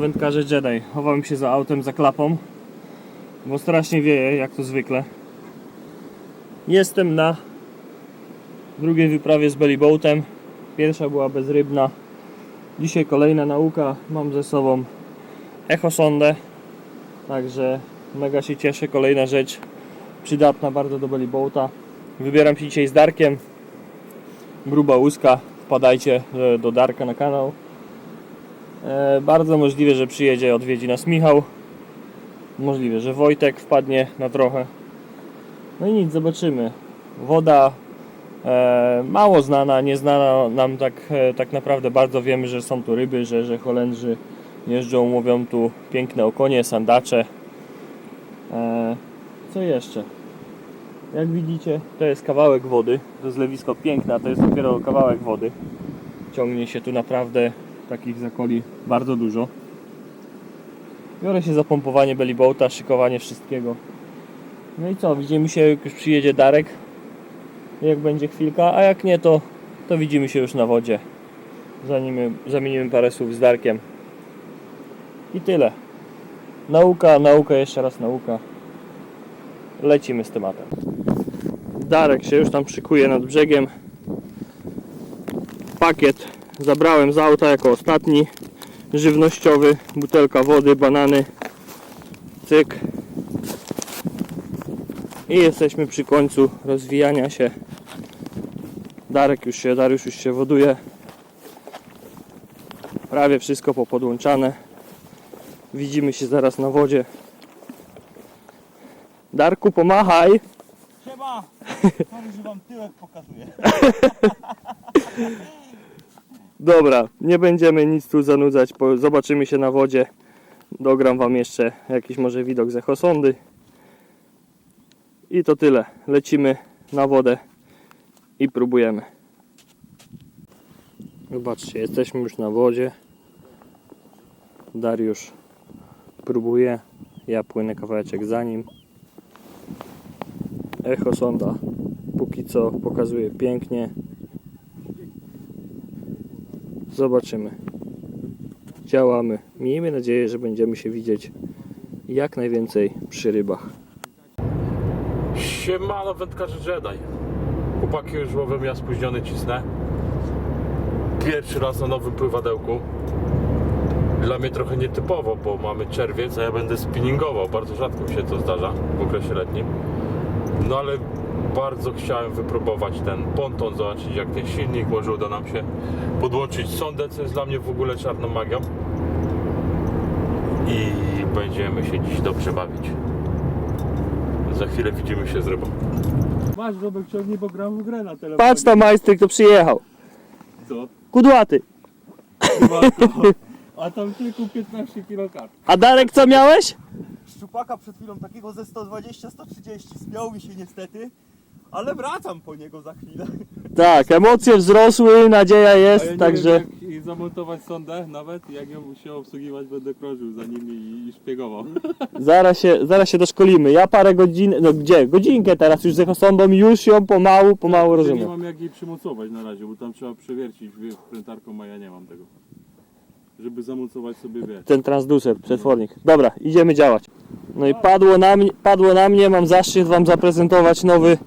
Wędkarze Jedi. Chowałem się za autem, za klapą, bo strasznie wieje, jak to zwykle. Jestem na drugiej wyprawie z bellyboatem. Pierwsza była bezrybna. Dzisiaj kolejna nauka. Mam ze sobą echosondę. Także mega się cieszę. Kolejna rzecz przydatna bardzo do bellyboata. Wybieram się dzisiaj z Darkiem. Gruba łuska. Wpadajcie e, do Darka na kanał. E, bardzo możliwe, że przyjedzie, odwiedzi nas Michał. Możliwe, że Wojtek wpadnie na trochę. No i nic, zobaczymy. Woda e, mało znana, nieznana nam tak, e, tak naprawdę bardzo wiemy, że są tu ryby, że, że Holendrzy jeżdżą, mówią tu piękne okonie, sandacze. E, co jeszcze? Jak widzicie, to jest kawałek wody. To zlewisko piękne, a to jest dopiero kawałek wody. Ciągnie się tu naprawdę takich zakoli bardzo dużo. Biorę się za pompowanie bellyboata, szykowanie wszystkiego. No i co, widzimy się jak już przyjedzie Darek. Jak będzie chwilka, a jak nie to, to widzimy się już na wodzie. Zanimy, zamienimy parę słów z Darkiem. I tyle. Nauka, nauka, jeszcze raz nauka. Lecimy z tematem. Darek się już tam szykuje nad brzegiem. Pakiet zabrałem z auta jako ostatni. Żywnościowy, butelka wody, banany. Cyk. I jesteśmy przy końcu rozwijania się. Darek już się, Dariusz już się woduje. Prawie wszystko popodłączane. Widzimy się zaraz na wodzie. Darku, pomachaj. Siema! Że wam tyłek pokazuję. Dobra, nie będziemy nic tu zanudzać, zobaczymy się na wodzie. Dogram wam jeszcze jakiś może widok z echosondy. I to tyle. Lecimy na wodę i próbujemy. Zobaczcie, jesteśmy już na wodzie. Dariusz próbuje. Ja płynę kawałeczek za nim. Echosonda póki co pokazuje pięknie. Zobaczymy. Działamy. Miejmy nadzieję, że będziemy się widzieć jak najwięcej przy rybach. Siemano wędkarze Jedi. Chłopaki już łowią, ja spóźniony cisnę. Pierwszy raz na nowym pływadełku. Dla mnie trochę nietypowo, bo mamy czerwiec, a ja będę spinningował. Bardzo rzadko mi się to zdarza w okresie letnim. No ale bardzo chciałem wypróbować ten ponton, zobaczyć jak ten silnik, może uda nam się podłączyć sondę, co jest dla mnie w ogóle czarną magią. I będziemy się dziś dobrze bawić. Za chwilę widzimy się z rybą. Masz Robek ciągnie, bo gram w grę na telefonie. Patrz tam majstry, kto przyjechał. Co? Kudłaty. To. A tam tylko 15 kg kart. A Darek co miałeś? Szczupaka przed chwilą takiego ze 120-130 spiął mi się niestety, ale wracam po niego za chwilę. Tak, emocje wzrosły, nadzieja jest, także Wiem, jak zamontować sondę nawet, jak ją się obsługiwać będę krążył za nimi i, i szpiegował. zaraz się, zaraz się doszkolimy. Ja parę godzin, no gdzie? Godzinkę teraz już z echosondą, już ją pomału, pomału Tylko Nie rozumiem. mam jak jej przymocować na razie, bo tam trzeba przewiercić wie, prętarką, a ja nie mam tego. Żeby zamocować sobie wie. Ten transducer, przetwornik. Dobra, idziemy działać. No i padło na mnie, padło na mnie, mam zaszczyt wam zaprezentować nowy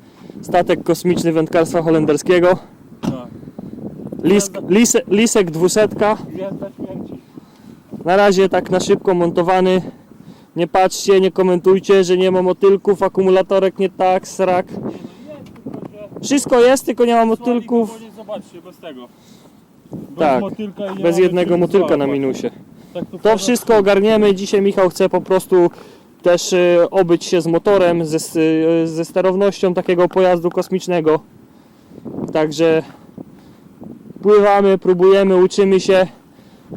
statek kosmiczny wędkarstwa holenderskiego. Tak. Lisk, lise, lisek 200. Gwiazda śmierci. Na razie tak na szybko montowany. Nie patrzcie, nie komentujcie, że nie ma motylków, akumulatorek nie tak, srak. Wszystko jest, tylko nie ma motylków. Zobaczcie, bez tego. Bez Tak, Bez jednego motylka na minusie. Tak To wszystko ogarniemy. Dzisiaj Michał chce po prostu też y, obyć się z motorem, ze, y, ze sterownością takiego pojazdu kosmicznego. Także pływamy, próbujemy, uczymy się.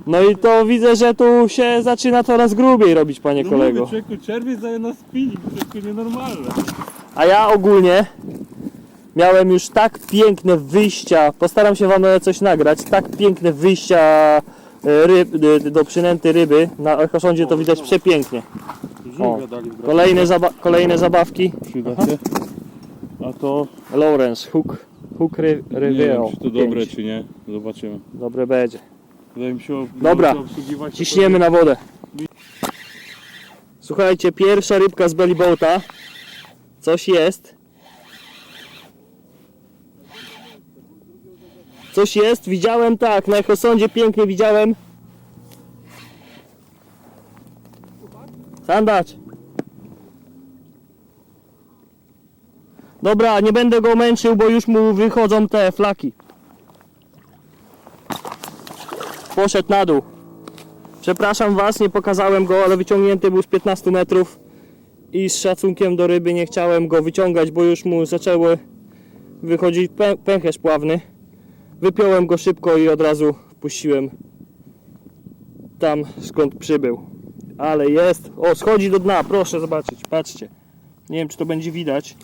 No i to widzę, że tu się zaczyna coraz grubiej robić, panie No kolego. Mówię, człowieku, czerwiec daje na spinning, wszystko nienormalne. A ja ogólnie miałem już tak piękne wyjścia, postaram się wam coś nagrać, tak piękne wyjścia e, ryb, do przynęty ryby. Na echosondzie to widać przepięknie. Żółwia dali w Kolejne, zaba kolejne zabawki. Przyda się. A to Lawrence, Hook, Hook Ry nie Rivero. wiem, czy to dobre, pięć. czy nie. Zobaczymy. Dobre będzie. Wydaje mi się, o- Dobra, Ciśniemy na wodę. Słuchajcie, pierwsza rybka z belly boata. Coś jest. Coś jest, widziałem tak, na echosądzie pięknie widziałem. Sandacz. Dobra, nie będę go męczył, bo już mu wychodzą te flaki. Poszedł na dół. Przepraszam Was, nie pokazałem go, ale wyciągnięty był z 15 metrów i z szacunkiem do ryby nie chciałem go wyciągać, bo już mu zaczęły wychodzić pę pęcherz pławny. Wypiąłem go szybko i od razu wpuściłem tam skąd przybył. Ale jest, o schodzi do dna, proszę zobaczyć, patrzcie. Nie wiem czy to będzie widać.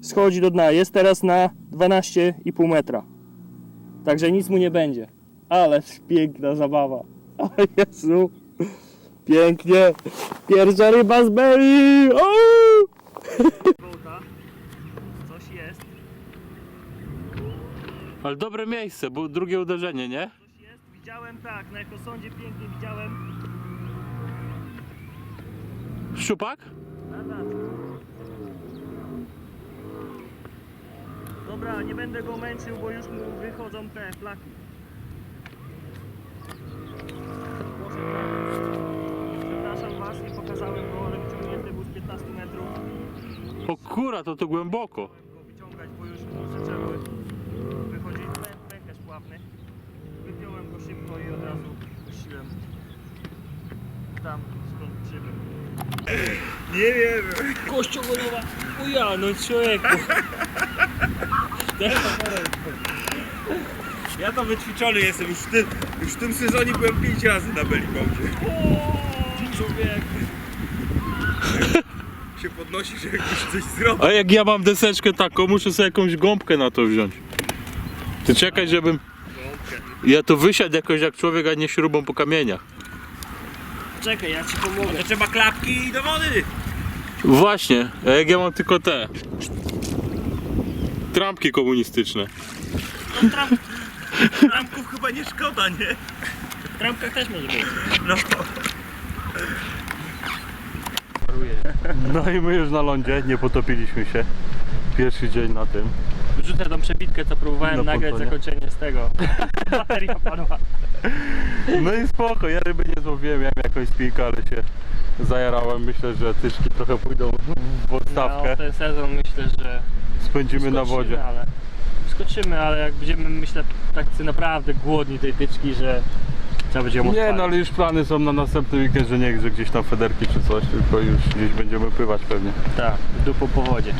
Schodzi do dna, jest teraz na 12,5 metra. Także nic mu nie będzie. Ale piękna zabawa. O Jezu. Pięknie. Pierwsza ryba z. O! Coś jest. Ale dobre miejsce, bo drugie uderzenie, nie? Coś jest. Widziałem tak. Na ekosądzie pięknie widziałem. Szczupak? Dobra, nie będę go męczył, bo już mu wychodzą te flaki. Przepraszam Was, nie pokazałem go, ale wyciągnięty był z 15 metrów. O kura, to to głęboko. go wyciągać, bo już mu zaczęły wychodzić pę- pęcherz pławny. Wypiąłem go szybko i od razu puściłem tam skąd przybył. Nie wiem. Kościołowa! Uja, no człowieku! Ja to wyćwiczony jestem. Już w tym, już w tym sezonie byłem 5 razy na bellyboacie. Człowiek! Się podnosi, że jakiś coś zrobi. A jak ja mam deseczkę taką, muszę sobie jakąś gąbkę na to wziąć. Ty czekaj, żebym... Ja tu wysiadł jakoś jak człowiek, a nie śrubą po kamieniach. Czekaj, ja ci pomogę. To trzeba klapki i do wody. Właśnie, a jak ja mam tylko te... Trampki komunistyczne. Klamków chyba nie szkoda, nie? W trampkach też może być. No. No i my już na lądzie, nie potopiliśmy się. Pierwszy dzień na tym. Wrzucę tą przebitkę, co próbowałem Na nagrać pontonie. zakończenie z tego. Bateria padła. No i spoko, ja ryby nie złowiłem, miałem jakąś spinkę, ale się zajarałem. Myślę, że tyczki trochę pójdą w odstawkę. No, ten sezon myślę, że Spędzimy na wodzie. Ale... Skoczymy, ale jak będziemy, myślę, tak naprawdę głodni tej tyczki, że trzeba będzie ją Nie, odpalić. no ale już plany są na następny weekend, że nie, że gdzieś tam federki czy coś, tylko już gdzieś będziemy pływać pewnie. Tak, dupą po wodzie.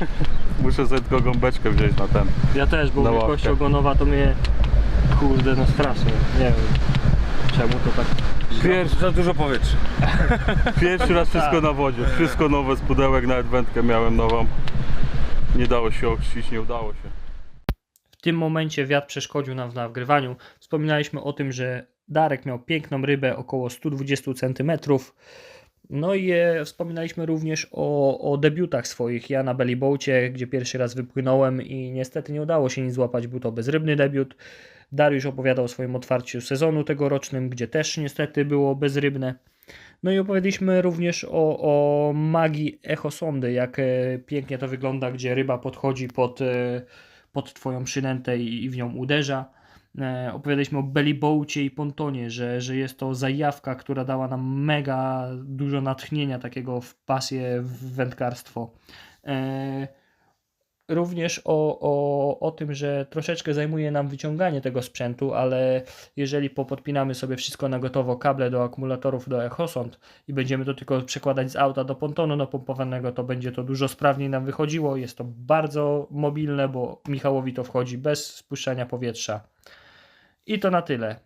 Muszę sobie tylko gąbeczkę wziąć na ten. Ja też, bo Na ławkę. ogonowa to mnie kurde no strasznie. Nie wiem czemu to tak. Pierwszy, Za dużo powietrza. pierwszy raz wszystko na wodzie. Wszystko nowe z pudełek, nawet wędkę miałem nową. Nie dało się ochrzcić, nie udało się. W tym momencie wiatr przeszkodził nam w nagrywaniu. Wspominaliśmy o tym, że Darek miał piękną rybę około 120 cm. No i e, wspominaliśmy również o, o debiutach swoich. Ja na Bellyboacie, gdzie pierwszy raz wypłynąłem i niestety nie udało się nic złapać. Był to bezrybny debiut. Dariusz opowiadał o swoim otwarciu sezonu tegorocznym, gdzie też niestety było bezrybne. No i opowiedzieliśmy również o, o magii echosondy, jak e, pięknie to wygląda, gdzie ryba podchodzi pod, e, pod twoją przynętę i, w nią uderza. E, opowiadaliśmy o bellyboacie i pontonie, że, że jest to zajawka, która dała nam mega dużo natchnienia takiego w pasję w wędkarstwo. Również o, o, o tym, że troszeczkę zajmuje nam wyciąganie tego sprzętu, ale jeżeli popodpinamy sobie wszystko na gotowo, kable do akumulatorów, do echosond i będziemy to tylko przekładać z auta do pontonu napompowanego, to będzie to dużo sprawniej nam wychodziło. Jest to bardzo mobilne, bo Michałowi to wchodzi bez spuszczania powietrza. I to na tyle.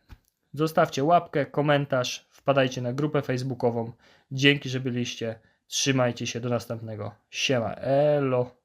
Zostawcie łapkę, komentarz, wpadajcie na grupę facebookową. Dzięki, że byliście. Trzymajcie się do następnego. Siema, elo.